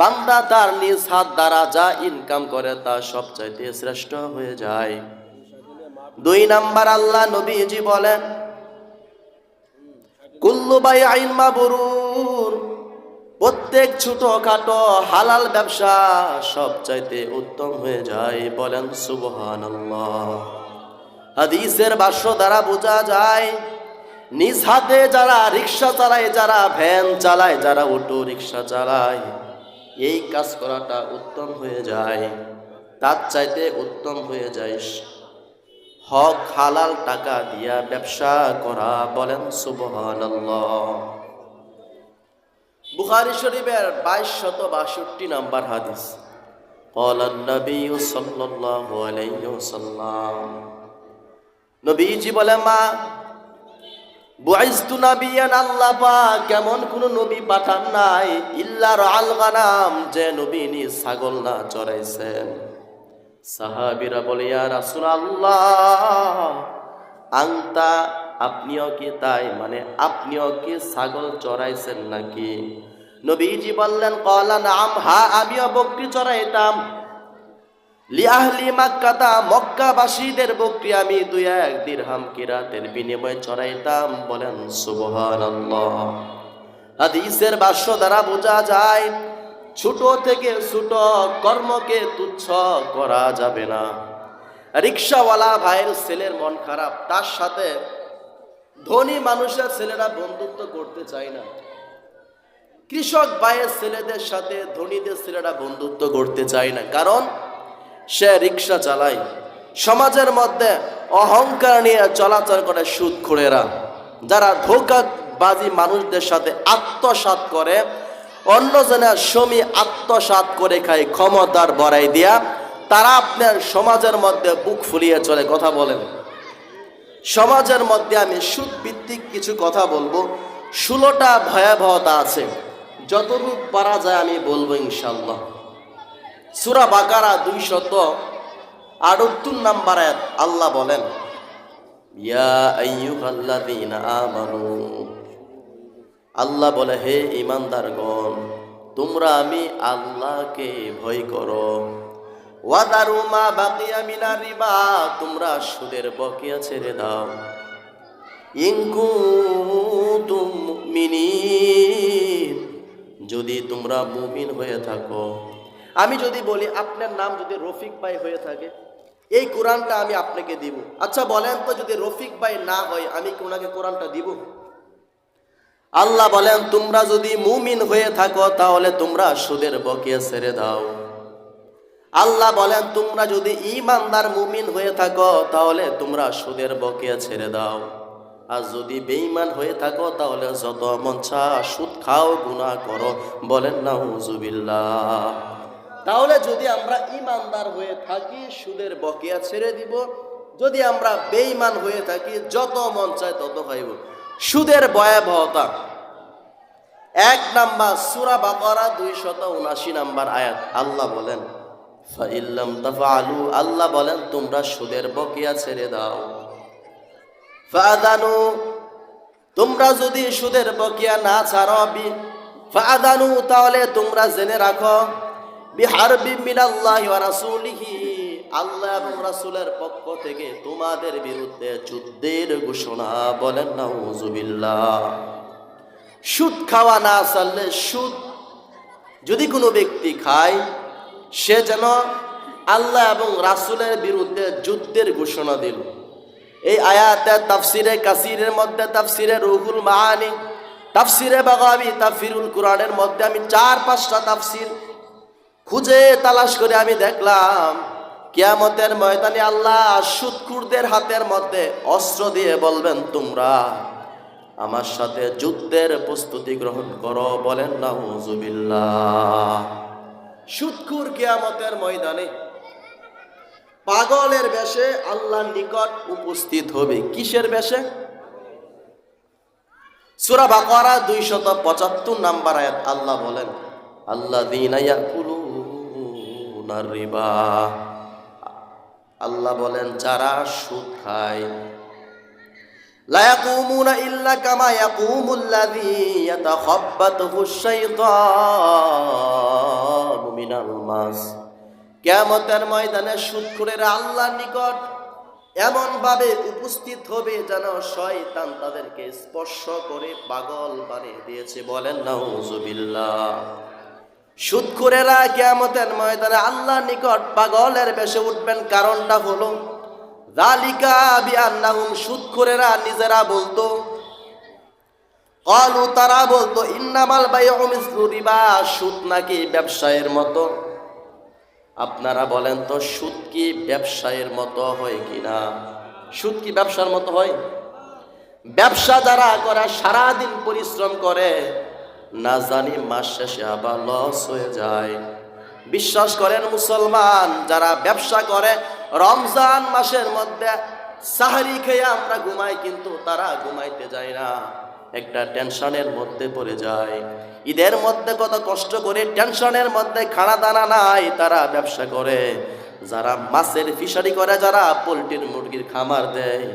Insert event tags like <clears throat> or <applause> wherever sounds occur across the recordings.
বান্দা তার নিজ হাত দ্বারা যা ইনকাম করে তা সবচাইতে শ্রেষ্ঠ হয়ে যায়। দুই নাম্বার আল্লাহ নবীজি বলেন, কুল্লু বাই আইন মাবরুর, প্রত্যেক ছোটখাটো হালাল ব্যবসা সবচাইতে উত্তম হয়ে যায়। বলেন, সুবহানাল্লাহ। হাদিসের ভাষ্য দ্বারা বোঝা যায়, নিজ হাতে যারা রিক্সা চালায়, যারা ভ্যান চালায়, যারা অটো রিক্সা চালায় এই কাজ করাটা উত্তম হয়ে যায়। তার চাইতে উত্তম হয়ে যায় হক, হালাল টাকা দিয়া ব্যবসা করা বলেন বুখারি শরীফের বাইশ শত বাষট্টি নাম্বার হাদিস। নবীজি বলে, মা বুআইস্তু নাবিয়ান আল্লাহ পাক, কেমন কোন নবী পাঠান নাই, ইল্লা রাল গানাম, যে নবী নি ছাগল না চড়াইছেন। সাহাবীরা বলে, ইয়া রাসূলুল্লাহ আংতা আপনিও কি তাই? মানে আপনিও কি ছাগল চড়াইছেন নাকি? নবীজি বললেন, কলা নাম, হা, আমিও বকরি চড়াইতাম। লিয়াহলি মাক্কাতা মক্কাবাসীদের বকরি আমি দুই এক দিরহাম কিরাতের বিনিময়ে চড়াইতাম, বলেন সুবহানাল্লাহ। হাদিসের ভাষ্য দ্বারা বোঝা যায়, ছোট থেকে ছোট কর্মকে তুচ্ছ করা যাবে না। রিক্সাওয়ালা ভাইয়ের ছেলের মন খারাপ, তার সাথে ধনী মানুষের ছেলেরা বন্ধুত্ব করতে চায় না। কৃষক ভাইয়ের ছেলেদের সাথে ধনীদের ছেলেরা বন্ধুত্ব করতে চায় না, কারণ সে রিক্সা চালায়। সমাজের মধ্যে অহংকার নিয়ে চলাচল করে সুদ খুঁড়েরা যারা ধোকাবাজি মানুষদের সাথে আত্মসাত করে অন্যজনের সমী আত্মসাত করে খায়, ক্ষমতার বড়াই দিয়া, তারা আপনার সমাজের মধ্যে বুক ফুলিয়ে চলে। কথা বলেন। সমাজের মধ্যে আমি সুদ ভিত্তিক কিছু কথা বলব। ষোলোটা ভয়াবহতা আছে। যতটুক পারা যায় আমি বলব ইনশাল্লাহ। সুরা বাকারা দুই শত আটাত্তর নাম্বার আল্লাহ বলেন আল্লাহ বলে, হে ইমানদারগণ তোমরা আমি আল্লাহকে ভয় করো। ওয়াদারু মা বাকিয়া মিনার রিবা, তোমরা সুদের বকিয়া ছেড়ে দাও। ইনকুতুম মুমিনিন, যদি তোমরা মুমিন হয়ে থাকো আমি যদি বলি, আপনার নাম যদি রফিক ভাই হয়ে থাকে, এই কোরআনটা আমি আপনাকে দিব। আচ্ছা বলেন তো, যদি রফিক ভাই না হয়, আমি কি ওনাকে কোরআনটা দিব? আল্লাহ বলেন, তোমরা যদি মুমিন হয়ে থাকো, তাহলে তোমরা সুদের বকিয়া ছেড়ে দাও। আল্লাহ বলেন, তোমরা যদি ইমানদার মুমিন হয়ে থাকো, তাহলে তোমরা সুদের বকিয়া ছেড়ে দাও। আর যদি বেঈমান হয়ে থাকো, তাহলে যত মঞ্চা সুদ খাও, গুনাহ করো। বলেন না হুজুবিল্লাহ তাহলে যদি আমরা ইমানদার হয়ে থাকি, সুদের বকেয়া ছেড়ে দিব। যদি আমরা বেঈমান হয়ে থাকি, যত মন চায় তত খাইব। সুদের ভয়াবহতা। এক নাম্বার সুরা বাকরা দুই শত উনাশি নাম্বার আয়াত। আল্লাহ বলেন, ফাইল্লাম তাফালু আল্লাহ বলেন, তোমরা সুদের বকেয়া ছেড়ে দাও। ফাদানু তোমরা যদি সুদের বকেয়া না ছাড়ো ফাদানু তাহলে তোমরা জেনে রাখো বিহারবি মিনাল্লাহি ওয়া রাসূলিহি। আল্লাহ এবং রাসূলের পক্ষ থেকে তোমাদের বিরুদ্ধে যুদ্ধের ঘোষণা বলেন, নাউজুবিল্লাহ। সুদ খাওয়া না চাললে সুদ যদি কোনো ব্যক্তি খায়, সে যেন আল্লাহ এবং রাসূলের বিরুদ্ধে যুদ্ধের ঘোষণা দিল। এই আয়াতের তাফসিরে কাসিরের মধ্যে তাফসিরে রুহুল মাহানি তাফসিরে বাগাবি তাফিরুল কোরআনের মধ্যে আমি চার পাঁচটা তাফসির খুঁজে তালাশ করে আমি দেখলাম, কিয়ামতের ময়দানে আল্লাহ সুৎকুরদের হাতের মধ্যে অস্ত্র দিয়ে বলবেন, তোমরা আমার সাথে যুদ্ধের প্রস্তুতি গ্রহণ করো, বলেন না সুৎকুর কিয়ামতের ময়দানে পাগলের বেশে আল্লাহর নিকট উপস্থিত হবে। কিসের বেশে? সুরা বাকারা দুইশত পঁচাত্তর নাম্বার আয়াত আল্লাহ বলেন আল্লাহ মিথ্যার রিবা। আল্লাহ বলেন, যারা সুদ খায় লায়াকুমুনা আল্লাহর নিকট এমন ভাবে উপস্থিত হবে যেন শয়তান তাদেরকে স্পর্শ করে পাগল বানিয়ে দিয়েছে। বলেন, নাউজুবিল্লাহ। সুদখুরেরা কেয়ামতের ময়দানে আল্লাহর নিকট পাগলের বেশে উঠবেন, কারণটা হলো জালিকা বিআন্নাহুম সুদখুরেরা নিজেরা বলতো, কলু তারা বলতো, ইন্নামাল মিসলু রিবা সুদ নাকি ব্যবসায়ের মতো। আপনারা বলেন তো, সুদ কি ব্যবসায়ের মতো হয় কিনা সুদ কি ব্যবসার মতো হয়? ব্যবসা যারা করে, সারাদিন পরিশ্রম করে না জানি মাস শেষে আবার লস হয়ে যায়। বিশ্বাস করেন মুসলমান, যারা ব্যবসা করে, রমজান মাসের মধ্যে সাহারি খেয়ে আমরা ঘুমাই, কিন্তু তারা ঘুমাইতে যায় না। একটা টেনশনের মধ্যে পড়ে যায়। ঈদের মধ্যে কত কষ্ট করে, টেনশনের মধ্যে খানা দানা নাই, তারা ব্যবসা করে। যারা মাছের ফিশারি করে, যারা পোলট্রির মুরগির খামার দেয়,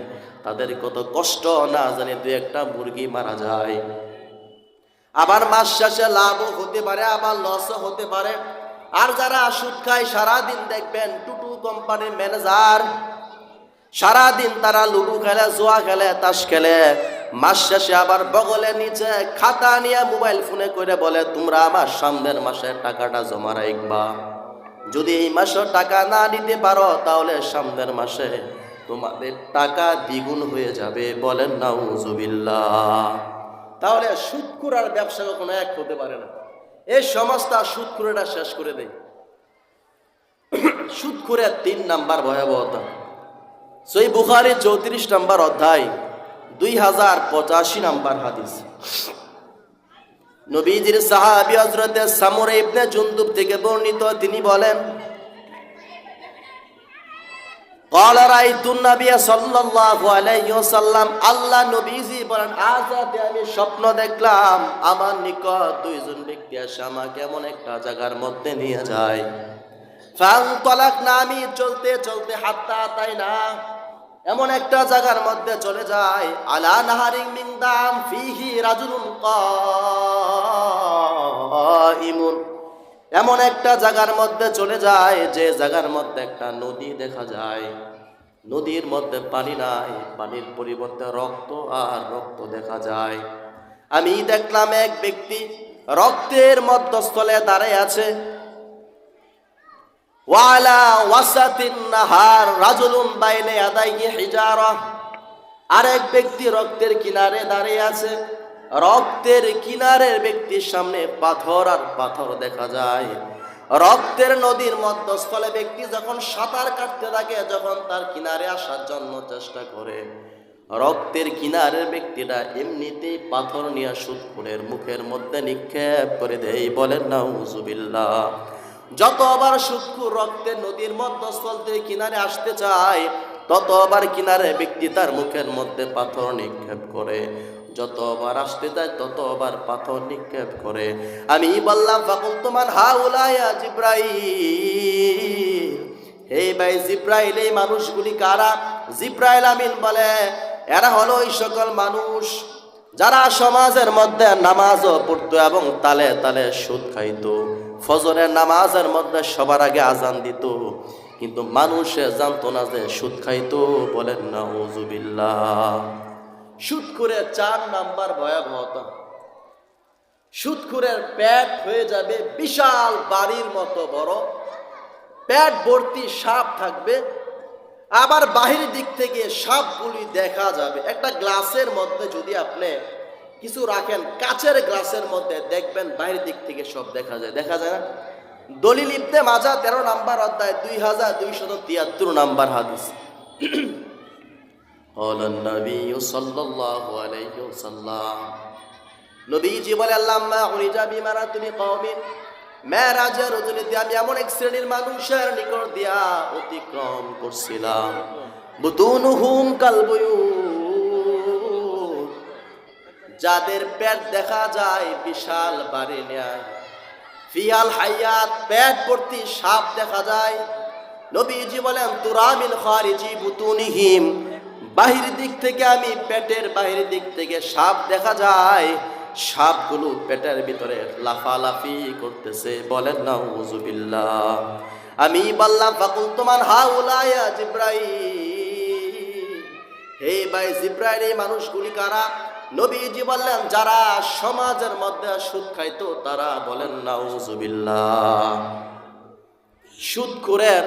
তাদের কত কষ্ট, না জানি দু একটা মুরগি মারা যায়। আবার মাস শেষে লাভও হতে পারে, আবার লসও হতে পারে। আর যারা সুদ খায়, সারাদিন দেখবেন টুটু কোম্পানির ম্যানেজার সারাদিন তারা লুডু খেলে, জোয়া খেলে, তাস খেলে। মাস শেষে আবার বগলে নিচে খাতা নিয়ে মোবাইল ফোনে করে বলে, তোমরা আমার সামনের মাসের টাকাটা জমা রাখবা। যদি এই মাসে টাকা না দিতে পারো, তাহলে সামনের মাসে তোমাদের টাকা দ্বিগুণ হয়ে যাবে। বলেন, নাউজুবিল্লাহ। তাহলে সুদকুর আর ব্যবসা কখনো এক হতে পারে না। এই সমাজটা সুদকুরেটা শেষ করে দেয়। সুদকুরের তিন নাম্বার ভয়াবহতা। সই বুখারি চৌত্রিশ নাম্বার অধ্যায় দুই হাজার পঁচাশি নাম্বার হাদিস। নবীজির সাহাবি হজরতে সামরে ইবনে জুন্দুব থেকে বর্ণিত, তিনি বলেন আল্লাহ আমি স্বপ্ন দেখলাম, আমার নিকট দুইজন ব্যক্তি এমন একটা জায়গার মধ্যে নিয়ে যায়। চলতে চলতে হাত্তা তাই না এমন একটা জায়গার মধ্যে চলে যায় আলা নাহারিং মিংদাম ফিহি কাইমুন। এমন একটা জায়গার মধ্যে চলে যায়, যে জায়গার মধ্যে একটা নদী দেখা যায়। নদীর মধ্যে পানি নাই, পানির পরিবর্তে রক্ত আর রক্ত দেখা যায়। আমি দেখলাম এক ব্যক্তি রক্তের মধ্যস্থলে দাঁড়ায় আছে। ওয়ালা ওয়াসাতিন আরেক ব্যক্তি রক্তের কিনারে দাঁড়িয়ে আছে। রক্তের কিনারের ব্যক্তির সামনে পাথর আর পাথর দেখা যায়। রক্তের নদীর মধ্যস্থলে ব্যক্তি যখন সাঁতার কাটতে থাকে, যখন তার কিনারে আসার জন্য চেষ্টা করে, রক্তের কিনারের ব্যক্তিটা এমনিতেই পাথর নিয়ে সুদপুরের মুখের মধ্যে নিক্ষেপ করে দেয়, বলেন না হুজুবিল্লাহ যতবার সূক্ষ্ম রক্তের নদীর মধ্যস্থল থেকে কিনারে আসতে চায়, ততবার কিনারে ব্যক্তি তার মুখের মধ্যে পাথর নিক্ষেপ করে। যতবার আসতে যায় ততবার পাথর নিক্ষেপ করে। আমি বললাম, ফাকুল তোমার হা উলাইয়া জিব্রাইল। হে ভাই জিব্রাইল, এই মানুষগুলি কারা? জিব্রাইল আমিন বলে, এরা হলো ওই সকল মানুষ যারা সমাজের মধ্যে নামাজও পড়তো এবং তালে তালে সুদ খাইতো। ফজরের নামাজের মধ্যে সবার আগে আজান দিত। কিন্তু মানুষে জানতো না যে সুদ খাইতো বলেন না ওজুবিল্লাহ সুদ করে চার নাম্বার ভয়াবহতা। সুদখুরের প্যাট হয়ে যাবে বিশাল বাড়ির মতো বড়। প্যাট ভর্তি সাপ থাকবে। আবার বাহির দিক থেকে সাপগুলি দেখা যাবে। একটা গ্লাসের মধ্যে যদি আপনি কিছু রাখেন, কাচের গ্লাসের মধ্যে দেখবেন বাইরের দিক থেকে সব দেখা যায়। দেখা যায় না? দলিল ইবনে মাজা তেরো নাম্বার অধ্যায় দুই হাজার দুইশত তিয়াত্তর নাম্বার হাদিস। قال النبي صلى الله عليه وسلم নবীজি বলে আল্লাম্মা উনিজা বিমানা তুমি কওমিন মেরাজের রজনীতে আমি এমন এক শ্রেণীর মানুষের নিকট দিয়া অতিক্রম করছিলাম বুতুনুহুম কালবুয়ুত যাদের পেট দেখা যায় বিশাল বাড়ি নেয় ফিয়াল হাইয়াত পেট ভর্তি সাপ দেখা যায় নবীজি বলেন তুরামিল খারিজি বুতুনিহিম বাহির দিক থেকে আমি পেটের বাহির দিক থেকে সাপ দেখা যায়। সাপগুলো পেটের ভিতরে লাফালাফি করতেছে। বলেন না হুজুবিল্লাহ আমি বললাম ফাকুল তোমার হাউলায়া জিব্রাই হে ভাই জিব্রাইল, এই মানুষগুলি কারা? নবীজি বললেন, যারা সমাজের মধ্যে সুদ খাইতো, তারা বলেন, নাউজুবিল্লাহ। সুদ করের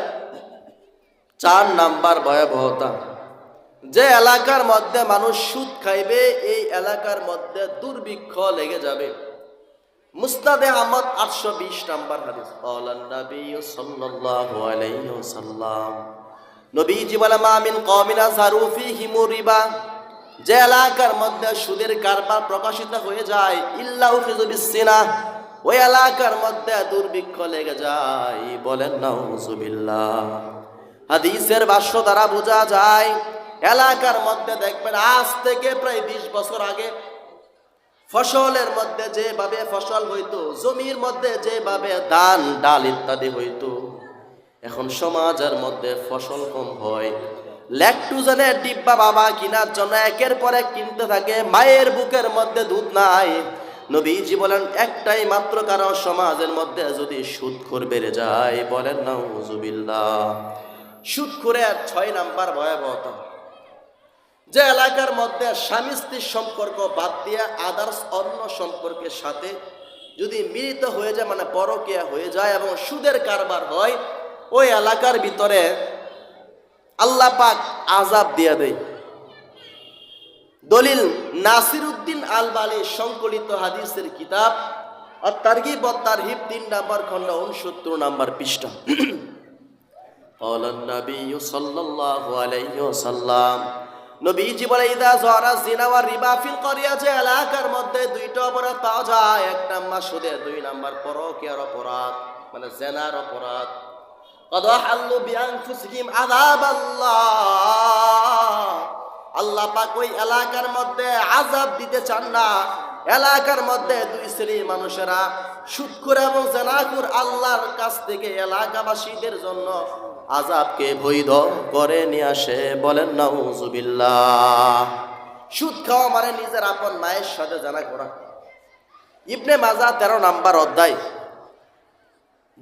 চার নাম্বার ভয়াবহতা। যে এলাকার মধ্যে মানুষ সুদ খাইবে এই এলাকার মধ্যে দুর্ভিক্ষ লেগে যাবে। মুস্তাদে আহমদ আটশো বিশ নাম্বার হাদিস। সাল্লাল্লাহু আলাইহি ওয়াসাল্লাম। নবীজি বলে মা মিন কওমিনা জারুফি হিমুরিবা যে এলাকার মধ্যে সুদের কারবার প্রকাশিত হয়ে যায় ইল্লাহু ফিজুবিসিনা ওই এলাকার মধ্যে দুর্ভিক্ষ লেগে যায় বলেন নাউজুবিল্লাহ হাদিসের ভাষ্য দ্বারা বোঝা যায় এলাকার মধ্যে দেখবেন, আজ থেকে প্রায় বিশ বছর আগে ফসলের মধ্যে যেভাবে ফসল হইতো, জমির মধ্যে যেভাবে ধান, ডাল ইত্যাদি হইতো, এখন সমাজের মধ্যে ফসল কম হয়। ল্যাকটুজনের ডিব্বা বাবা কেনার জন্য একের পর এক কিনতে থাকে, মায়ের বুকের মধ্যে দুধ নাই। নবীজি বলেন, একটাই মাত্র কারণ, সমাজের মধ্যে যদি সুদখোর বেড়ে যায়, বলেন না হুজুবিল্লাহ সুদখোরের ছয় নাম্বার ভয়াবহতা। যে এলাকার মধ্যে স্বামী স্ত্রীর সম্পর্ক বাদ দিয়ে আদার্স অন্য সম্পর্কের সাথে যদি মিলিত হয়ে যায় মানে পরকিয়া হয়ে যায় এবং সুদের কারবার হয় ওই এলাকার ভিতরে আল্লাহ পাক আজাব দিয়ে দেয় দলিল নাসির উদ্দিন আলবালি সংকলিত হাদিসের কিতাব আর তারগিব তারহিব তিন নাম্বার খণ্ড উনসত্তর নাম্বার পৃষ্ঠা <clears throat> قال النبي صلى الله عليه وسلم নবীজি বলে, ইদা জরা জিনা ওয়া রিবা ফিল করিয়া যে এলাকার মধ্যে দুইটা অপরাধ পাওয়া যায়, এক নাম্বার সুদের, দুই নাম্বার পরকীয়ার অপরাধ মানে জেনার অপরাধ। কদ হাল্লু বিআনফুসিহিম আযাব আল্লাহ আল্লাহ পাক ওই এলাকার মধ্যে আযাব দিতে চান না। এলাকার মধ্যে দুই শ্রেণির মানুষেরা সুদখোর এবং জেনাকুর আল্লাহর কাছ থেকে এলাকাবাসীদের জন্য আজাবকে বৈধ করে নিয়ে আসে, বলেন নাউজুবিল্লা সুদ খাওয়া মানে নিজের আপন মায়ের সাথে জানা করা ইবনে মাজা তেরো নাম্বার অধ্যায়,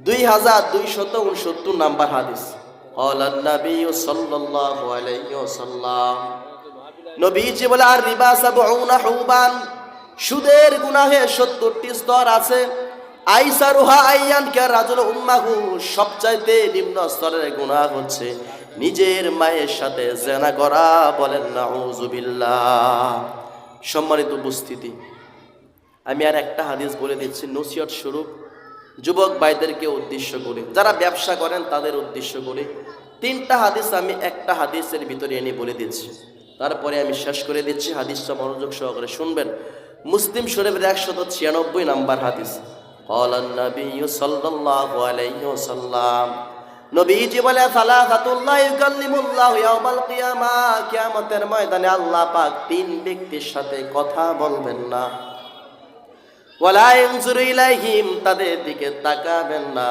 দুই হাজার দুইশত উনসত্তর নাম্বার হাদিস। আর সত্তরটি স্তর আছে। আইসারুহা আইয়ান কে রাজুল উম্মাহু সবচাইতে নিম্ন স্তরের গুনাহ হচ্ছে নিজের মায়ের সাথে জেনা করা, বলেন সম্মানিত উপস্থিতি, আমি আর একটা হাদিস বলে দিচ্ছি, নসিহত স্বরূপ, যুবক ভাইদেরকে উদ্দেশ্য করে, যারা ব্যবসা করেন তাদের উদ্দেশ্য করে, তিনটা হাদিস আমি একটা হাদিসের ভিতরে এনে বলে দিচ্ছি। তারপরে আমি শেষ করে দিচ্ছি, হাদিসটা মনোযোগ সহকারে শুনবেন। মুসলিম শরীফের একশত ছিয়ানব্বই নাম্বার হাদিস। قال النبي صلى الله عليه وسلم নবীজি বলে সালাসাতুল্লাহ ইউকাল্লিমুল্লাহু ইয়াউমাল কিয়ামা কিয়ামতের ময়দানে আল্লাহ পাক তিন ব্যক্তির সাথে কথা বলবেন না ওয়ালা ইয়ানজুরু ইলাইহিম তাদের দিকে তাকাবেন না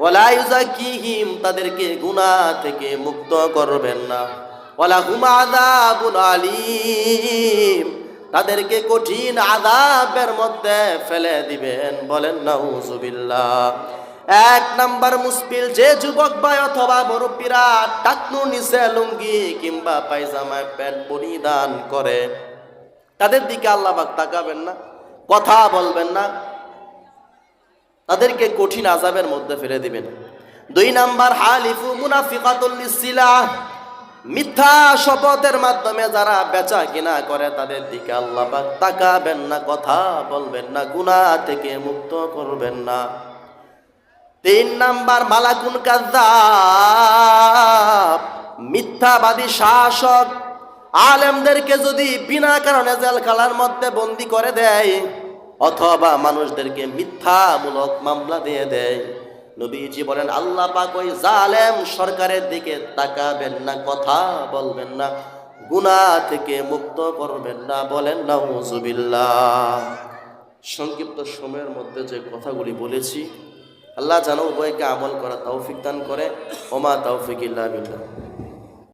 ওয়ালা ইউজাকিহিম তাদেরকে গুনাহ থেকে মুক্ত করবেন না ওয়ালা হুম আযাবুন আলীম তাদেরকে কঠিন আযাবের মধ্যে ফেলে দিবেন। বলেন, নাউজুবিল্লাহ। এক নাম্বার মুসপিল যে যুবক ভাই অথবা মুরব্বীরা টাকনু নিচে লুঙ্গি কিংবা পায়জামায় প্যান্ট পরিধান করে, তাদের দিকে আল্লাহ পাক তাকাবেন না, কথা বলবেন না, তাদেরকে কঠিন আজাবের মধ্যে ফেলে দিবেন। দুই নাম্বার, হালিফু মুনাফিকাতুল লিসিলাহ। মিথ্যা শপথের মাধ্যমে যারা বেচা কিনা করে, তাদের দিকে আল্লাহ তাকাবেন না, কথা বলবেন না, গুনাহ থেকে মুক্ত করবেন না। তিন নাম্বার, মালাকুন কাদ্দাব মিথ্যাবাদী শাসক আলেমদেরকে যদি বিনা কারণে জেলখানার মধ্যে বন্দি করে দেয়, অথবা মানুষদেরকে মিথ্যামূলক মামলা দিয়ে দেয় নবীজি বলেন, আল্লাহ পাক ওই জালেম সরকারের দিকে তাকাবেন না, কথা বলবেন না, গুনাহ থেকে মুক্ত করবেন না, বলেন না সংক্ষিপ্ত সময়ের মধ্যে যে কথাগুলি বলেছি, আল্লাহ জানো উভয়কে আমল করা তৌফিক দান করে, ওমা তৌফিক ইল্লা বিল্লাহ।